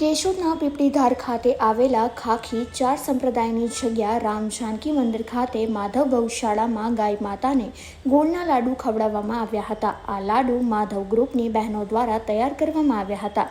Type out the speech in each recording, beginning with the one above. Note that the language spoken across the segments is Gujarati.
કેશોદના પીપળીધાર ખાતે આવેલા ખાખી ચાર સંપ્રદાયની જગ્યા રામ જાનકી મંદિર ખાતે માધવ ગૌશાળામાં ગાય માતાને ગોળના લાડુ ખવડાવવામાં આવ્યા હતા. આ લાડુ માધવ ગ્રુપની બહેનો દ્વારા તૈયાર કરવામાં આવ્યા હતા.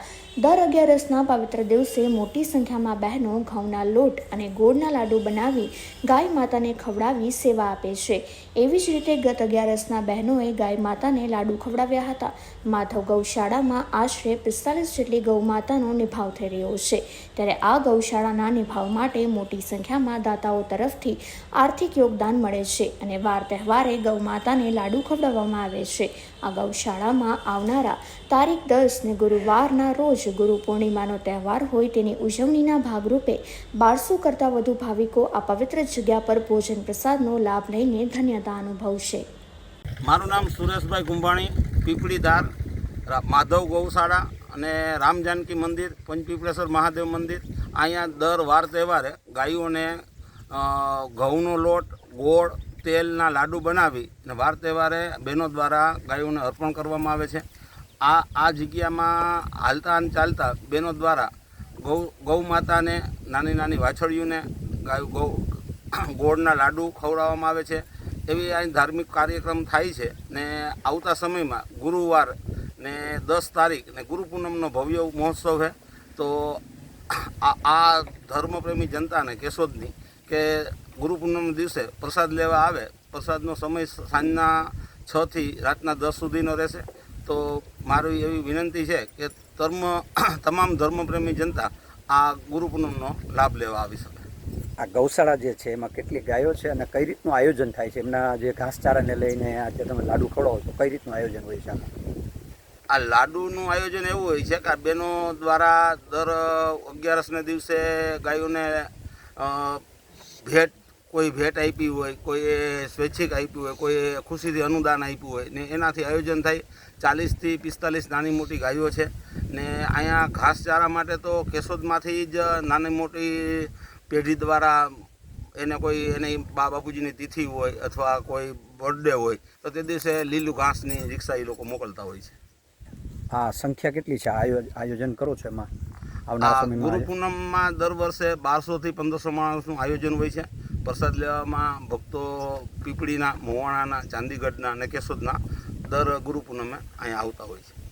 દર અગિયારસના પવિત્ર દિવસે મોટી સંખ્યામાં બહેનો ઘઉંના લોટ અને ગોળના લાડુ બનાવી ગાય માતાને ખવડાવી સેવા આપે છે. એવી જ રીતે ગત અગિયારસના બહેનોએ ગાય માતાને લાડુ ખવડાવ્યા હતા. માધવ ગૌશાળામાં આશરે પિસ્તાલીસ જેટલી ગૌ માતાનો નિભાવ થઈ રહ્યો છે. ત્યારે આ ગૌશાળાના નિભાવ માટે મોટી સંખ્યામાં દાતાઓ તરફથી આર્થિક યોગદાન મળે છે અને વાર તહેવારે ગૌમાતાને લાડુ ખવડાવવામાં આવે છે. આ ગૌશાળામાં આવનારા તારીખ દસને ગુરુવારના રોજ ગુરુ પૂર્ણિમાનો તહેવાર હોય તેની ઉજવણીના ભાગરૂપે બારસો કરતાં વધુ ભાવિકો આ પવિત્ર જગ્યા પર ભોજન પ્રસાદનો લાભ લઈને ધન્યતા અનુભવશે. મારું નામ સુરેશભાઈ ગુંભાણી પીપળીધાર માધવ ગૌશાળા અને રામ જાનકી મંદિર, પંચપીપળેશ્વર મહાદેવ મંદિર, અહીંયા દર વાર તહેવારે ગાયોને ઘઉંનો લોટ, ગોળ, તેલના લાડુ બનાવી અને વાર તહેવારે બહેનો દ્વારા ગાયોને અર્પણ કરવામાં આવે છે. આ આ જગ્યામાં હાલતા અને ચાલતા બહેનો દ્વારા ગૌ ગૌ માતાને, નાની નાની વાછળીઓને ગાય, ગૌ, ગોળના લાડુ ખવડાવવામાં આવે છે. એવી અહીં ધાર્મિક કાર્યક્રમ થાય છે ને આવતા સમયમાં ગુરુવાર ને દસ તારીખ ને ગુરુ પૂનમનો ભવ્ય મહોત્સવ છે. તો આ આ ધર્મપ્રેમી જનતાને કેશોદની કે ગુરુ પૂનમના દિવસે પ્રસાદ લેવા આવે, પ્રસાદનો સમય સાંજના છથી રાતના દસ સુધીનો રહેશે. તો મારી એવી વિનંતી છે કે ધર્મ, તમામ ધર્મપ્રેમી જનતા આ ગુરુ પૂનમનો લાભ લેવા આવી શકે. આ ગૌશાળા જે છે, એમાં કેટલી ગાયો છે અને કઈ રીતનું આયોજન થાય છે? એમના જે ઘાસચારાને લઈને આજે તમે લાડુ ખવડાવો છો, કઈ રીતનું આયોજન હોય છે આમાં? આ લાડુનું આયોજન એવું હોય છે કે આ બહેનો દ્વારા દર અગિયારસને દિવસે ગાયોને ભેટ, કોઈ ભેટ આપી હોય કોઈએ સ્વૈચ્છિક આપ્યું હોય કોઈએ ખુશીથી અનુદાન આપ્યું હોય ને એનાથી આયોજન થાય. ચાલીસથી પિસ્તાલીસ નાની મોટી ગાયો છે ને અહીંયા ઘાસચારા માટે તો કેશોદમાંથી જ નાની મોટી પેઢી દ્વારા એને કોઈ, એની બા, બાપુજીની તિથિ હોય અથવા કોઈ બર્થડે હોય તો તે દિવસે લીલું ઘાસની રિક્ષા એ લોકો મોકલતા હોય છે. આ સંખ્યા કેટલી છે? આયો- આયોજન કરો છો એમાં? ગુરુ પૂનમમાં દર વર્ષે બારસોથી પંદરસો માણસનું આયોજન હોય છે. પ્રસાદ લેવામાં ભક્તો પીપળીના મોવાણાના ચાંદીગઢના અને કેશોદના દર ગુરુ પૂનમે અહીંયા આવતા હોય છે.